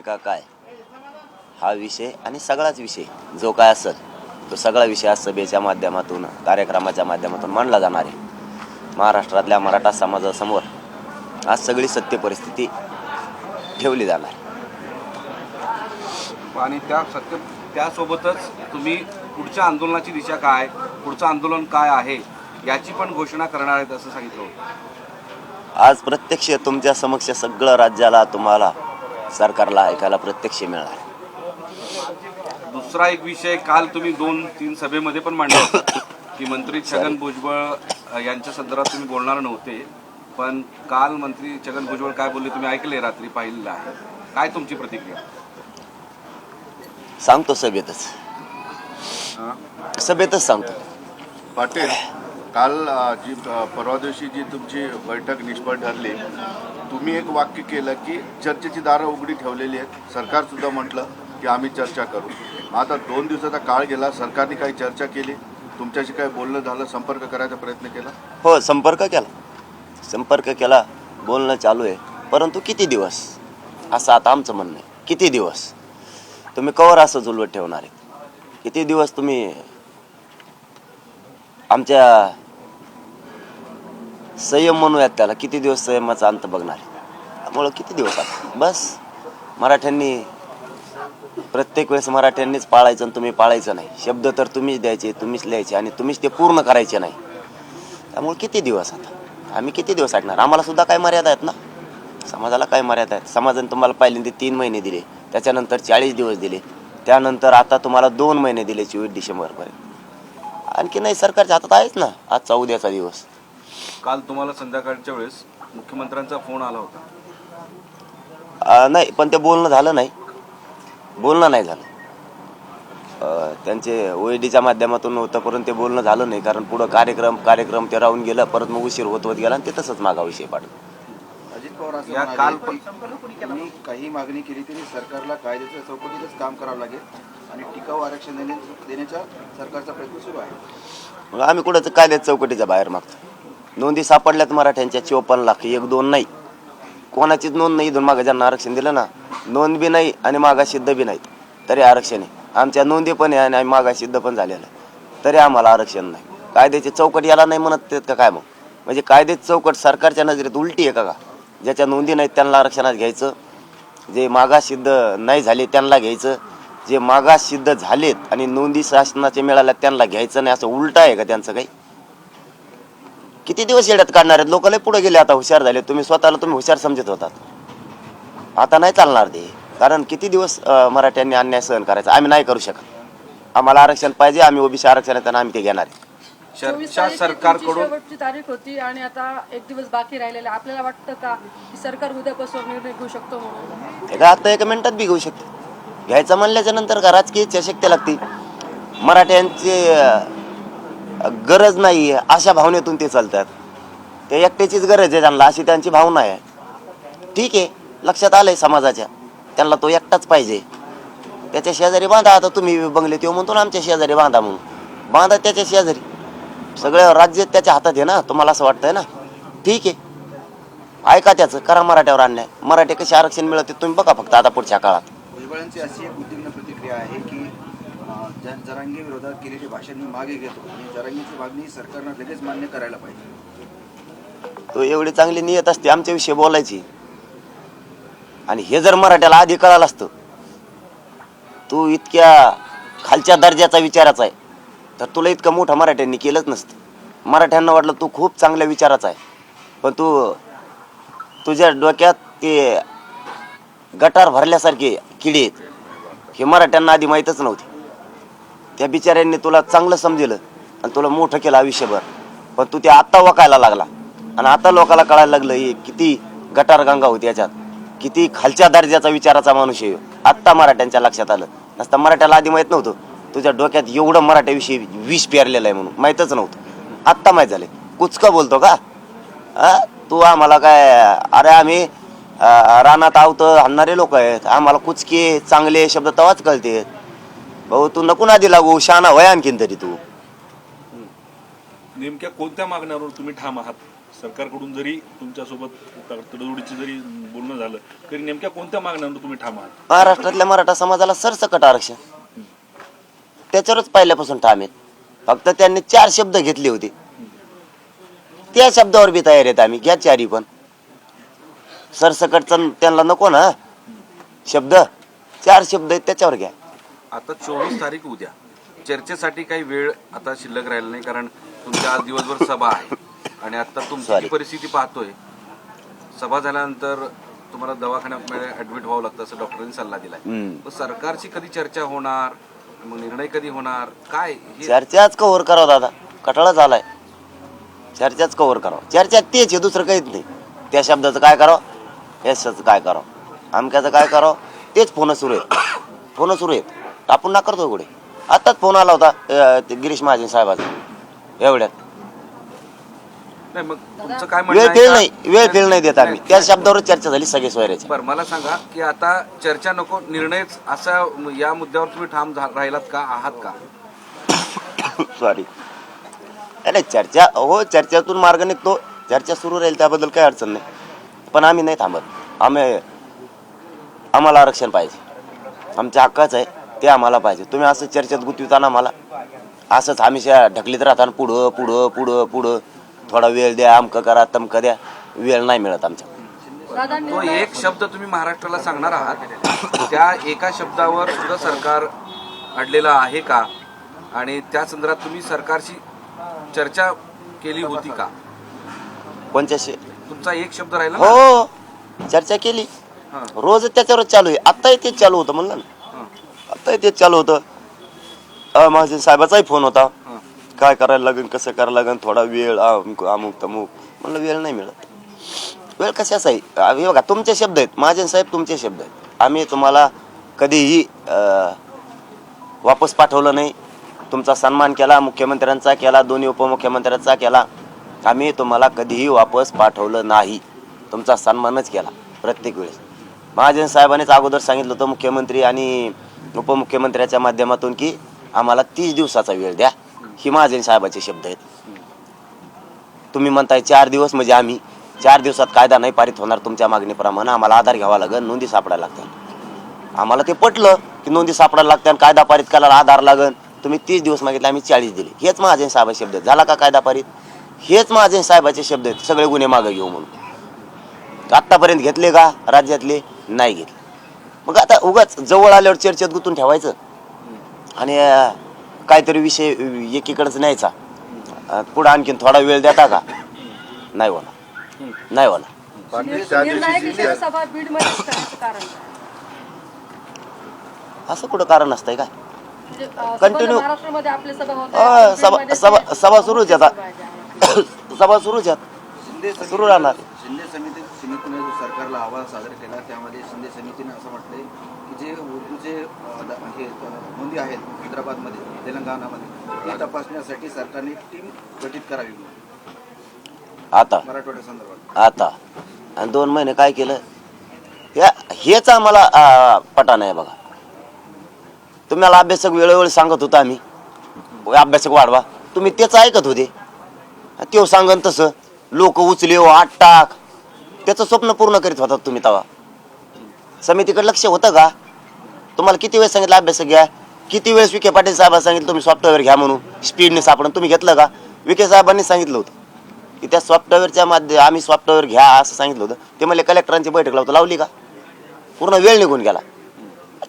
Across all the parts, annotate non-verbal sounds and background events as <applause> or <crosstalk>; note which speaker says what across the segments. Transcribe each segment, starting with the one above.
Speaker 1: भूमिका काय? हा विषय आणि सगळाच विषय जो काय असेल तो सगळा विषय आज सभेच्या माध्यमातून कार्यक्रमाच्या माध्यमातून मांडला जाणार आहे. महाराष्ट्रातल्या मराठा समाजासमोर आज सगळी सत्य परिस्थिती ठेवली जाणार.
Speaker 2: आणि त्या सत्य त्यासोबतच तुम्ही पुढच्या आंदोलनाची दिशा काय पुढचं आंदोलन काय आहे याची पण घोषणा करणार आहेत असं सांगितलं
Speaker 1: आज प्रत्यक्ष तुमच्या समक्ष सगळं राज्याला तुम्हाला सरकारला ऐकायला प्रत्यक्ष मिळणार.
Speaker 2: दुसरा एक विषय काल तुम्ही दोन तीन सभेमध्ये पण मांडला होता <coughs> की मंत्री छगन भुजबळ यांच्या संदर्भात तुम्ही बोलणार नव्हते पण काल मंत्री छगन भुजबळ काय बोलले तुम्ही ऐकले रात्री पाहिलेलं आहे. काय तुमची प्रतिक्रिया?
Speaker 1: सांगतो सभेतच. सभेतच सांगतो.
Speaker 3: पाटील काल जी परवा दिवशी जी तुमची बैठक निष्फळ ठरली तुम्ही एक वाक्य केलं की चर्चेची दारं उघडी ठेवलेली आहेत. सरकार सुद्धा म्हटलं की आम्ही चर्चा करू. आता दोन दिवसाचा काळ गेला सरकारने काही चर्चा केली? तुमच्याशी काही बोलणं झालं संपर्क करायचा प्रयत्न केला?
Speaker 1: हो संपर्क केला. संपर्क केला बोलणं चालू आहे. परंतु किती दिवस? असं आता आमचं म्हणणं आहे. किती दिवस? तुम्ही कवर असं जुलवत ठेवणार आहे किती दिवस तुम्ही आमच्या संयम म्हणूयात त्याला. किती दिवस संयमाचा अंत बघणार आहे? त्यामुळं किती दिवस आता? बस. मराठ्यांनी प्रत्येक वेळेस मराठ्यांनीच पाळायचं आणि तुम्ही पाळायचं नाही. शब्द तर तुम्हीच द्यायचे तुम्हीच लिहायचे आणि तुम्हीच ते पूर्ण करायचे नाही. त्यामुळे किती दिवस आता? आम्ही किती दिवस ऐकणार आम्हाला सुद्धा काय मर्यादा आहेत ना? समाजाला काय मर्यादा आहेत. समाजाने तुम्हाला पहिल्यांदा तीन महिने दिले त्याच्यानंतर चाळीस दिवस दिले त्यानंतर आता तुम्हाला दोन महिने दिले चोवीस डिसेंबरपर्यंत. आणखी नाही सरकारच्या हातात आहेच ना. आजचा उद्याचा दिवस.
Speaker 2: काल तुम्हाला संध्याकाळच्या वेळेस मुख्यमंत्र्यांचा फोन आला होता.
Speaker 1: नाही पण ते बोलणं झालं नाही. बोलणं नाही झालं. त्यांचे ओ डीच्या माध्यमातून होतं परंतु ते बोलणं झालं नाही कारण पुढं कार्यक्रम कार्यक्रम ते राहून गेलं परत मग उशीर होत होत गेला आणि ते तसंच मागा विषय पाडलं.
Speaker 4: अजित पवार
Speaker 2: काल
Speaker 4: काही मागणी केली तरी सरकारला कायद्याच्या चौकटीतच काम करावं लागेल आणि टिकाऊ आरक्षण देणे देण्याचा सरकारचा प्रयत्न सुरू आहे.
Speaker 1: मग आम्ही कुठं कायद्यात चौकटीच्या बाहेर मागतो? नोंदी सापडल्यात मराठ्यांच्या चोपन्न लाख एक दोन नाही. कोणाचीच नोंद नाही इथून मागं ज्यांना आरक्षण दिलं ना नोंद बी नाही आणि मागा सिद्ध बी नाही. तरी आरक्षण आहे. आमच्या नोंदी पण आहे आणि मागा सिद्ध पण झालेलं आहे. तरी आम्हाला आरक्षण नाही. कायद्याची चौकट याला नाही म्हणत आहेत का काय मग? म्हणजे कायद्याची चौकट सरकारच्या नजरेत उलटी आहे का का? ज्याच्या नोंदी नाहीत त्यांना आरक्षणात घ्यायचं. जे मागास सिद्ध नाही झाले त्यांना घ्यायचं. जे मागास सिद्ध झालेत आणि नोंदी शासनाचे मिळाल्या त्यांना घ्यायचं नाही असं उलट आहे का त्यांचं काही? किती दिवस येड्यात काढणार आहेत? लोक लय पुढे गेले आता हुशार झाले. तुम्ही स्वतःला तुम्ही हुशार समजत होतात. आता नाही चालणार ते. कारण किती दिवस मराठ्यांनी अन्याय सहन करायचा? आम्ही नाही करू शकत. आम्हाला आरक्षण पाहिजे आम्ही ओबीसी आरक्षण आहे, त्यांना आम्ही ते घेणार आहे.
Speaker 5: ही
Speaker 2: सरकारकडून
Speaker 5: तारीख होती आणि आता एक दिवस बाकी राहिलेला. आपल्याला वाटतं का की सरकार उद्यापासून निर्णय घेऊ शकतो म्हणून?
Speaker 1: आता एका मिनिटात बी घेऊ शकते. घ्यायचं म्हणल्याच्या नंतर का राजकीय इच्छाशक्ती लागते? मराठ्यांची गरज नाही आहे अशा भावनेतून ते चालतात. ते एकट्याचीच गरज आहे त्यांना अशी त्यांची भावना आहे. ठीक आहे लक्षात आलंय समाजाच्या. त्यांना तो एकटाच पाहिजे. त्याच्या शेजारी बांधा आता तुम्ही बंगले तो म्हणतो ना आमच्या शेजारी बांधा म्हणून. बांधा त्याच्या शेजारी. सगळं राज्य त्याच्या हातात आहे ना तुम्हाला असं वाटतंय ना? ठीक आहे. ऐका त्याचं करा मराठ्यावर अन्याय. मराठी कसे आरक्षण मिळते तुम्ही बघा फक्त आता पुढच्या काळात.
Speaker 4: भुजबळांची अशी एक उद्विग्न प्रतिक्रिया आहे की अं, ज- विरोधात केलेली भाषण मी मागे घेतो. आणि जरांगीची मागणी सरकारनं लगेच मान्य करायला पाहिजे.
Speaker 1: तो एवढी चांगली नियत असते आमच्याविषयी बोलायची. आणि हे जर मराठ्याला आधी कळालं असतं तू इतक्या खालच्या दर्जाचा विचाराचा आहे तर तुला इतकं मोठं मराठ्यांनी केलंच नसतं. मराठ्यांना वाटलं तू खूप चांगल्या विचाराचा आहे. पण तू तुझ्या डोक्यात ते गटार भरल्यासारखे किडे आहेत. हे मराठ्यांना आधी माहीतच नव्हते. त्या बिचाऱ्यांनी तुला चांगलं समजलं आणि तुला मोठं केलं आयुष्यभर. पण तू ते आत्ता वकायला लागला. आणि आता लोकांना कळायला लागलं हे किती गटार गंगा होती याच्यात. किती खालच्या दर्जाचा विचाराचा माणूस आहे आत्ता मराठ्यांच्या लक्षात आलं. नसता मराठ्याला आधी माहीत नव्हतं. तुझ्या डोक्यात एवढं मराठ्याविषयी विष पेरलेलं आहे म्हणून. माहीतच नव्हतं. आत्ता माहीत झालं कुचकं बोलतो का? तू आम्हाला काय अरे आम्ही रानात आवतं हाणणारे लोक आहेत. आम्हाला कुचके चांगले शब्द तवाच कळते भाऊ तू नको आधी लागू शहाणा वय आणखीन तरी तू.
Speaker 6: नेमक्या कोणत्या मागण्यावर तुम्ही ठाम आहात? सरकारकडून जरी तुमच्यासोबत तडजोडीची जरी बोलणं झालं तरी नेमक्या कोणत्या मागण्यांवर तुम्ही ठाम आहात?
Speaker 1: महाराष्ट्रातल्या मराठा समाजाला सरसकट आरक्षण. त्याच्यावरच पहिल्यापासून ठाम आहेत. फक्त त्यांनी चार शब्द घेतले होते. त्या शब्दावर बी तयार आहेत आम्ही घ्या चारी पण. सरसकटचा त्यांना नको ना. शब्द चार शब्द आहेत त्याच्यावर घ्या.
Speaker 2: आता चोवीस तारीख उद्या. चर्चेसाठी काही वेळ आता शिल्लक राहिला नाही कारण तुमच्या आज दिवसभर सभा आहे. आणि आता तुमची परिस्थिती पाहतोय सभा झाल्यानंतर तुम्हाला दवाखान्यात ऍडमिट व्हावं लागतं असं डॉक्टरांनी सल्ला दिलाय. सरकारची कधी चर्चा होणार? मग निर्णय कधी होणार? काय?
Speaker 1: चर्चाच कव्हर करावं दादा. कटाळा झालाय. चर्चाच कव्हर करावं. चर्चा तेच आहे दुसरं काहीच नाही. त्या शब्दाचं काय करावं? यशाचं काय करावं? अमक्याचं काय करावं? तेच फोन सुरू आहेत. फोन सुरू आहेत. आपण ना करतो कुठे? आताच फोन आला होता अं, ते गिरीश महाजन साहेबाचा. एवढ्यात.
Speaker 2: नाही मग तुमचं काय
Speaker 1: वेळ
Speaker 2: म्हणणं
Speaker 1: फेल
Speaker 2: आहे
Speaker 1: नाही? वेळ फेल नाही देत आम्ही. त्या शब्दावर चर्चा झाली सगळे सोयऱ्याची.
Speaker 2: बरं मला सांगा की आता चर्चा नको निर्णयच असा या मुद्द्यावर तुम्ही ठाम झा- राहिलात का आहात का?
Speaker 1: सॉरी नाही चर्चा हो चर्चेतून मार्ग निघतो. चर्चा सुरू राहील त्याबद्दल काही अडचण नाही. पण आम्ही नाही थांबत. आम्ही आम्हाला आरक्षण पाहिजे. आमच्या हक्काचं आहे. ते आम्हाला पाहिजे. तुम्ही असं चर्चेत गुंतविताना मला. असंच हमेशा ढकलीत राहताना पुढं पुढं पुढं पुढं. थोडा वेळ द्या अमकं करा तमकं द्या. वेळ नाही मिळत आमच्या
Speaker 2: तो एक शब्द तुम्ही महाराष्ट्राला सांगणार आहात. त्या एका शब्दावर सुद्धा सरकार अडलेलं आहे का? आणि त्या संदर्भात तुम्ही सरकारशी चर्चा केली होती का?
Speaker 1: कोणत्याशी
Speaker 2: तुमचा एक शब्द राहिला?
Speaker 1: हो चर्चा केली.
Speaker 2: हां.
Speaker 1: रोज त्याच्यावर चालू आहे. आत्ताही तेच चालू होतं म्हणलं ना. आत्ताही तेच चालू होतं. महाजन साहेबाचाही फोन होता. काय करायला लागेल कसं करायला लागेल थोडा वेळ अमुक अमुक तमुक. म्हणलं वेळ नाही मिळत. वेळ कशाच आहे हे बघा तुमचे शब्द आहेत. महाजन साहेब तुमचे शब्द आहेत. आम्ही तुम्हाला कधीही वापस पाठवलं नाही. तुमचा सन्मान केला मुख्यमंत्र्यांचा केला दोन्ही उपमुख्यमंत्र्यांचा केला. आम्ही तुम्हाला कधीही वापस पाठवलं नाही. तुमचा सन्मानच केला प्रत्येक वेळेस. महाजन साहेबांनीच अगोदर सांगितलं होतं मुख्यमंत्री आणि उपमुख्यमंत्र्याच्या माध्यमातून की आम्हाला तीस दिवसाचा वेळ द्या. ही महाजन साहेबाचे शब्द आहेत. तुम्ही म्हणताय चार दिवस म्हणजे आम्ही चार दिवसात कायदा नाही पारित होणार तुमच्या मागणीप्रमाणे आम्हाला आधार घ्यावा लागेल नोंदी सापडायला लागतात आम्हाला ते पटलं की नोंदी सापडायला लागतात कायदा पारित करायला आधार लागेल. तुम्ही तीस दिवस मागितले आम्ही चाळीस दिले. हेच महाजन साहेबाचे शब्द आहेत. झाला का कायदा पारित? हेच महाजन साहेबाचे शब्द आहेत. सगळे गुन्हे मागे घेऊ म्हणून. आत्तापर्यंत घेतले का? राज्यातले नाही घेतले. मग आता उगाच जवळ आल्यावर चर्चेत गुंतून ठेवायचं. आणि अं, काहीतरी विषय एकीकडेच न्यायचा. अं, पुढं आणखीन थोडा वेळ देता का? नाही होणार. नाही होणार.
Speaker 5: निर्णायक करायचं कारण. काय?
Speaker 1: असं कुठं कारण असतंय काय?
Speaker 5: म्हणजे, अं,
Speaker 1: Continue.
Speaker 5: संपूर्ण महाराष्ट्रामध्ये आपले सभा होते
Speaker 1: अं, सभा
Speaker 5: बीडमध्ये
Speaker 1: सभा सुरूच आहे
Speaker 5: सभा आहे.
Speaker 1: आता सभा सुरूच आहेत
Speaker 4: शिंदे
Speaker 1: सुरू राहणार.
Speaker 4: शिंदे समिती समितीने जो सरकारला अहवाल सादर केला त्यामध्ये शिंदे समितीने असं म्हटलंय की जे उर्दूचे हे नोंदी आहेत हैदराबादमध्ये तेलंगणामध्ये ती तपासण्यासाठी सरकारने टीम गठीत करावी
Speaker 1: आता?
Speaker 4: मराठवाड्या संदर्भात.
Speaker 1: आता? आणि दोन महिने काय केलं? या हेच आम्हाला पटा नाही बघा. तुम्हाला अभ्यासक वेळोवेळी सांगत होता आम्ही. अभ्यासक वाढवा. तुम्ही तेच ऐकत होते. त्यो सांगन तसं. लोक उचले हो आठ टाक. त्याचं स्वप्न पूर्ण करीत होता तुम्ही तवा समितीकडे लक्ष होतं का? तुम्हाला किती वेळ सांगितलं अभ्यासक घ्या. किती वेळेस विखे पाटील साहेबांना सांगितलं तुम्ही सॉफ्टवेअर घ्या म्हणून. स्पीडने सापडून तुम्ही घेतलं का? विखे साहेबांनी सांगितलं होतं की त्या सॉफ्टवेअरच्या माध्यम आम्ही सॉफ्टवेअर घ्या असं सांगितलं होतं. ते मला कलेक्टरांची बैठक लावतो लावली का? पूर्ण वेळ निघून गेला.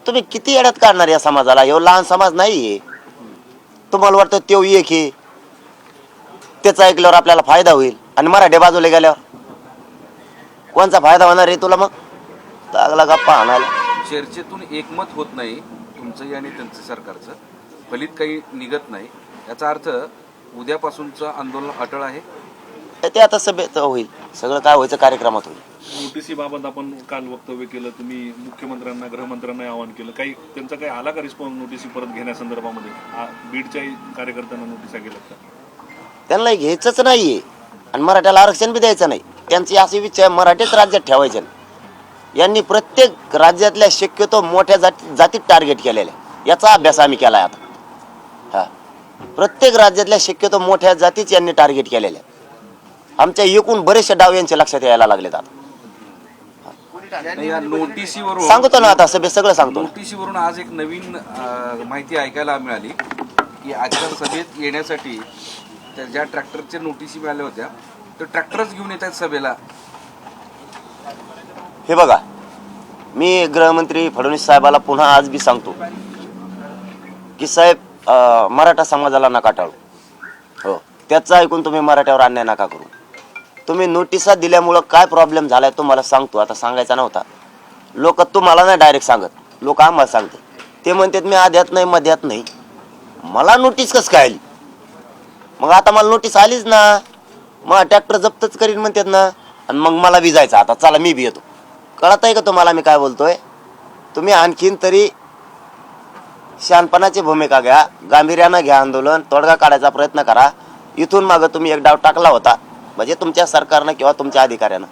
Speaker 1: तुम्ही किती येड्यात काढणार या समाजाला? हे लहान समाज नाही आहे तुम्हाला वाटतं तो एक हे त्याचा ऐकल्यावर आपल्याला फायदा होईल. आणि मराठी बाजूला गेल्यावर कोणचा फायदा होणार आहे तुला मग? लागला गप्पा आणायला
Speaker 2: चर्चेतून एकमत होत नाही तुमचंही आणि त्यांचं सरकारचं. फलित काही निघत नाही. याचा अर्थ उद्यापासूनचं आंदोलन अटळ आहे?
Speaker 1: ते आता सभेत होईल. सगळं काय व्हायचं कार्यक्रमात होईल.
Speaker 6: नोटीसी बाबत आपण काल वक्तव्य केलं तुम्ही मुख्यमंत्र्यांना गृहमंत्र्यांना आवाहन केलं. काही त्यांचा काही आला का रिस्पॉन्स नोटीसी परत घेण्यासंदर्भामध्ये? आ- बीडच्याही कार्यकर्त्यांना नोटिसा गेल्या का
Speaker 1: त्यांना घ्यायचंच नाहीये. आणि मराठ्याला आरक्षण बी द्यायचं नाही. त्यांची अशी आहे मराठीच राज्यात ठेवायचे. यांनी प्रत्येक राज्यातल्या शक्यतो मोठ्या जाती जातीत टार्गेट केलेले याचा अभ्यास आम्ही केलाय आता. हा. प्रत्येक राज्यातल्या शक्यतो मोठ्या जातीच यांनी टार्गेट केलेल्या आमच्या एकूण बरेचसे डाव यांच्या लक्षात यायला लागलेत आता.
Speaker 2: नोटिसीवरून
Speaker 1: सांगतो ना आता सभेत सगळं सांगतो.
Speaker 2: नोटिसीवरून आज एक नवीन माहिती ऐकायला मिळाली की आजच्या सभेत येण्यासाठी ज्या ट्रॅक्टरच्या नोटिसी मिळाल्या होत्या तर ट्रॅक्टरच घेऊन येत आहेत सभेला.
Speaker 1: हे बघा मी गृहमंत्री फडणवीस साहेबाला पुन्हा आज बी सांगतो की साहेब मराठा समाजाला नका टाळू. हो त्याचं ऐकून तुम्ही मराठ्यावर अन्याय नका करू. तुम्ही नोटिसा दिल्यामुळं काय प्रॉब्लेम झालाय मला सांगतो. आता सांगायचा नव्हता. लोक तुम्हाला नाही डायरेक्ट सांगत. लोक आम्हाला सांगते ते म्हणतात मी आध्यात नाही मध्यात नाही. मला नोटीस कसं काय आली? मग आता मला नोटीस आलीच ना. मग ट्रॅक्टर जप्तच करीन म्हणतात ना. आणि मग मला बी जायचं आता चला मी बी येतो कळत आहे का तुम्हाला मी काय बोलतोय? तुम्ही आणखीन तरी शहाणपणाची भूमिका घ्या गांभीर्यानं घ्या आंदोलन तोडगा काढायचा प्रयत्न करा. इथून मागं तुम्ही एक डाव टाकला होता. म्हणजे तुमच्या सरकारनं किंवा तुमच्या अधिकाऱ्यानं.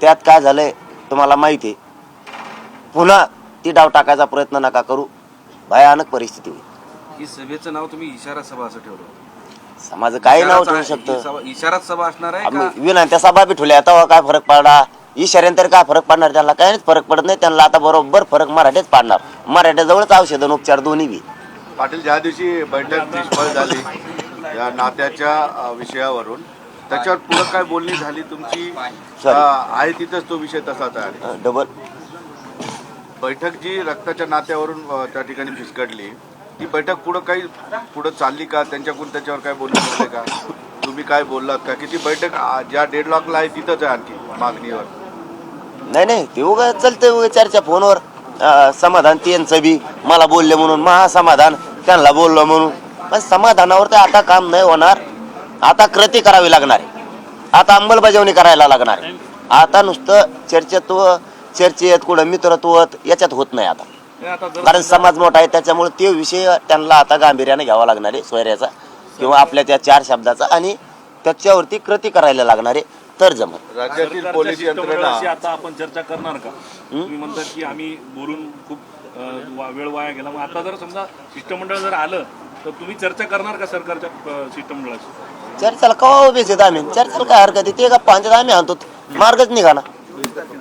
Speaker 1: त्यात काय झालंय तुम्हाला माहिती आहे. पुन्हा ती डाव टाकायचा प्रयत्न नका करू. भयानक परिस्थिती होईल.
Speaker 2: ही सभेचं नाव तुम्ही इशारा सभा असं ठेवलं.
Speaker 1: समाज काही नाव ठेवू शकतं?
Speaker 2: ही सभा- असणार आहे
Speaker 1: आम्ही
Speaker 2: का?
Speaker 1: विनंत्या सभा बी ठेवल्या तेव्हा काय फरक पडला? इशाऱ्यानं तरी काय फरक पडणार? त्यांना काहीच फरक पडत नाही त्यांना आता बरोबर फरक मराठीच पाडणार. मराठ्याजवळच औषध आणि उपचार दोन्ही बी.
Speaker 3: पाटील ज्या दिवशी बैठक निष्फळ झाली या नात्याच्या अ, विषयावरून त्याच्यावर पुढे काय बोलणी झाली? तुमची अ, आहे तिथंच तो विषय तसाच आहे
Speaker 1: डबल
Speaker 3: बैठक जी रक्ताच्या नात्यावरून अ, त्या ठिकाणी फिसकटली ती बैठक पुढं काही पुढं चालली का? त्यांच्याकडून त्याच्यावर काय बोलणं का? तुम्ही काय बोललात का? किती बैठक आ, ज्या डेडलॉकला आहे तिथंच आहे आणखी मागणीवर.
Speaker 1: नाही नाही ते उगा चलते उगा चर्चा फोनवर. अं, समाधान त्यांचं बी. मला बोलले म्हणून महा समाधान त्यांना बोललो म्हणून. पण समाधानावर तर आता काम नाही होणार. आता कृती करावी लागणार आहे. आता अंमलबजावणी करायला लागणार आहे. आता नुसतं चर्चेत चर्चेत कुठं मित्रत्व याच्यात होत नाही आता. कारण समाज मोठा आहे त्याच्यामुळे ते विषय त्यांना आता गांभीर्याने घ्यावा लागणार आहे सोयऱ्याचा किंवा आपल्या त्या चार शब्दाचा आणि त्याच्यावरती कृती करायला लागणार आहे तर जमत
Speaker 3: राज्यातील पोलीस यंत्रणा
Speaker 6: आता आपण चर्चा करणार का? तुम्ही म्हणतात की आम्ही बोलून खूप वेळ वाया गेला. मग आता जर समजा शिष्टमंडळ जर आलं तर तुम्ही चर्चा करणार का सरकारच्या शिष्टमंडळाशी?
Speaker 1: चर्चेला कवा आहेत आम्ही? चर्चेला काय हरकत आहे? ते का पांच्यात आम्ही आणतो. मार्गच निघाला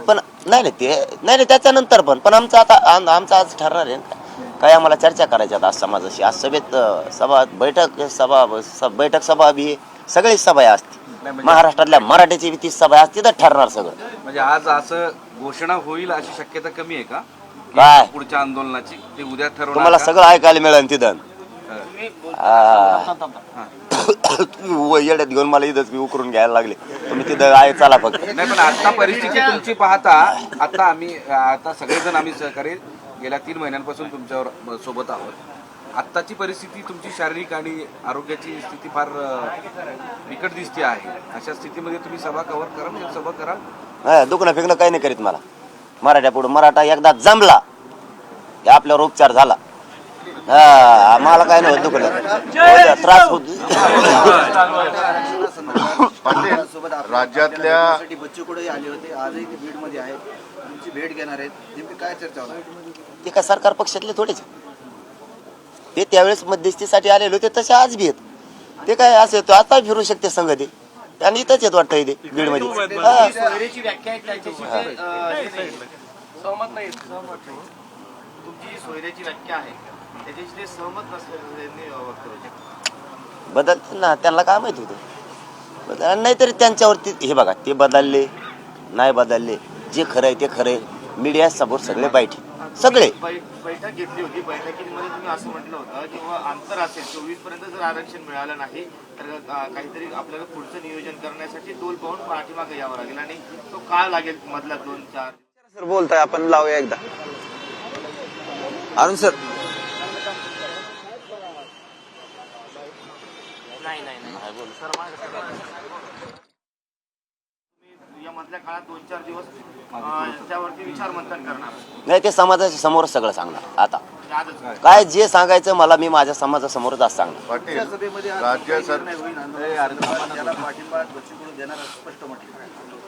Speaker 1: पण नाही नाही ते नाही नाही त्याच्यानंतर पण पण आमचं आता आम- आमचं आज ठरणार आहे ना. काय आम्हाला चर्चा करायच्या आज समाजाशी आज सभेत अं, सभा बैठक सभा स- बैठक सभा बी सगळी सभा असते महाराष्ट्रातल्या मराठीची बी ती सभा असते तर ठरणार सगळं
Speaker 2: म्हणजे आज असं घोषणा होईल अशी शक्यता कमी आहे का की
Speaker 1: काय?
Speaker 2: पुढच्या आंदोलनाची ते उद्या ठरवणार
Speaker 1: तुम्हाला
Speaker 2: का?
Speaker 1: सगळं ऐकायला मिळेल तिथं
Speaker 2: हा.
Speaker 1: हा. तुम्ही व- येड्यात घेऊन मला इथंच मी उकरून घ्यायला लागले. तुम्ही तिथं आहे चला फक्त.
Speaker 2: नाही पण आता परिस्थिती तुमची पाहता आता आम्ही आता सगळेजण आम्ही सहकारी गेल्या तीन महिन्यांपासून तुमच्यावर सोबत आहोत. आत्ताची परिस्थिती तुमची शारीरिक आणि आरोग्याची स्थिती फार अ, बिकट दिसते आहे. अशा स्थितीमध्ये तुम्ही सभा कव्हर करा म्हणजे सभा करा.
Speaker 1: हा, दुखणं फिकणं काही नाही करीत मला. मराठ्या पुढे मराठा एकदा जमला की आपल्यावर उपचार झाला. हा मला काय नाही होत दुखणं. त्रास होत
Speaker 3: पाटील राज्यातल्या
Speaker 4: बच्चू कडे आले होते? आजही ते बीडमध्ये आहेत. तुमची भेट घेणार आहेत. नेमकी काय चर्चा होणार?
Speaker 1: ते काय सरकार पक्षातले थोडेच. ते त्यावेळेस मध्यस्थीसाठी आलेले होते तसे आज बी आहेत. ते काय असे तो आता फिरू शकते संघ ते. आणि इथंच येत वाटतं इथे बीडमध्ये
Speaker 7: सोयरेची व्याख्या आहे त्याच्याशी ते, अं, हे नाही. सहमत नाही तुमची सोयऱ्याची व्याख्या आहे त्याच्याशी ते सहमत नसल्याचं
Speaker 1: बदल ना त्यांना काय माहीत होतं? बदल नाहीतरी त्यांच्यावरती हे बघा ते बदलले नाही बदलले जे खरं आहे ते खरं आहे. मीडिया समोर सगळे बैठे सगळे.
Speaker 7: बैठक घेतली होती. बैठकीमध्ये तुम्ही असं म्हटलं होतं किंवा अंतर असेल चोवीसपर्यंत जर आरक्षण मिळालं नाही तर काहीतरी आपल्याला पुढचं नियोजन करण्यासाठी टोल पाहून पाठीमागे यावं लागेल आणि तो काळ लागेल मधला दोन चार.
Speaker 8: सर बोलताय आपण लावूया एकदा. अरुण सर
Speaker 1: नाही ते समाजाच्या समोर सगळं सांगणार. आता. काय जे सांगायचं मला मी माझ्या समाजासमोरच आज सांगणार.
Speaker 3: पाटील राज्य सर
Speaker 4: देणार असं स्पष्ट म्हटलं.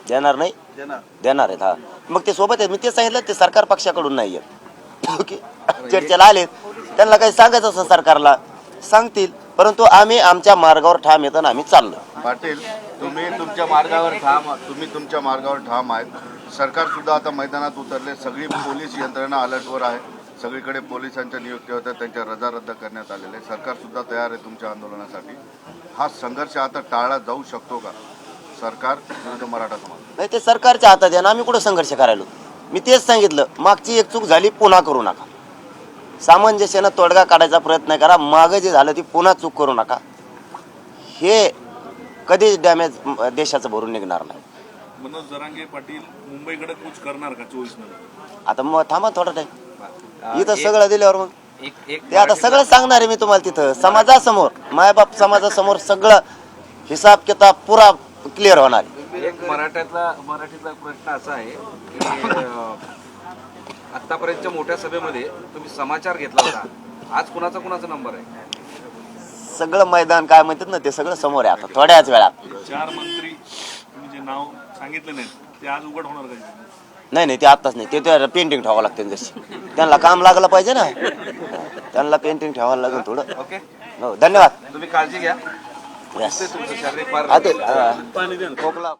Speaker 1: देणार नाही?
Speaker 4: देणार.
Speaker 1: देणार आहेत हा. मग ते सोबत आहेत. मी ते सांगितलं ते सरकार पक्षाकडून नाही आहेत. ओके? चर्चेला आले त्यांना काही सांगायचं असं सरकारला सांगतील. परंतु आम्ही आमच्या मार्गावर ठाम येतो आम्ही चाललो.
Speaker 3: पाटील तुम्ही तुमच्या मार्गावर ठाम तुम्ही तुमच्या मार्गावर ठाम आहेत. सरकार सुद्धा आता मैदानात उतरले. सगळी पोलीस यंत्रणा अलर्टवर आहे. सगळीकडे पोलिसांच्या नियुक्ती होत्या. त्यांच्या रजा रद्द करण्यात आलेल्या आहे सरकार सुद्धा तयार आहे तुमच्या आंदोलनासाठी. हा संघर्ष आता टाळला जाऊ शकतो का? सरकार विरुद्ध मराठा समाज.
Speaker 1: नाही ते सरकारच्या हातात आहे ना आम्ही कुठं संघर्ष करायलो मी तेच सांगितलं. मागची एक चूक झाली पुन्हा करू नका. सामंजस्यानं तोडगा काढायचा प्रयत्न करा. मागं जे झालं ती पुन्हा चूक करू नका. हे कधीच डॅमेज देशाचं भरून निघणार नाही.
Speaker 6: मनोज जरांगे पाटील मुंबईकडे कूच करणार का चोवीस नंतर?
Speaker 1: आता मग थांबा थोडा टाइम इथं सगळं दिल्यावर मग.
Speaker 2: एक एक
Speaker 1: ते आता सगळं सांगणार आहे मी तुम्हाला तिथं. समाजासमोर मायबाप समाजासमोर सगळं हिसाब किताब पुरा क्लिअर होणार आहे.
Speaker 2: एक मराठ्यातला मराठीतला प्रश्न असा आहे आतापर्यंतच्या मोठ्या सभेमध्ये तुम्ही समाचार घेतला होता. आज कुणाचा कुणाचा नंबर आहे?
Speaker 1: सगळं मैदान काय म्हणतात ना ते सगळं समोर आहे आता थोड्याच वेळात.
Speaker 6: चार मंत्री तुम्ही जे नाव सांगितलं नाही ते आज उघड होणार का?
Speaker 1: नाही नाही ते आत्ताच नाही ते त्या पेंटिंग ठेवावं लागते जशी. त्यांना काम लागलं पाहिजे ना. त्यांना पेंटिंग ठेवायला लागेल थोडं.
Speaker 2: ओके.
Speaker 1: हो धन्यवाद.
Speaker 2: तुम्ही काळजी घ्या.
Speaker 1: Yes.
Speaker 2: तुमचं शारीरिक फार
Speaker 1: खोकला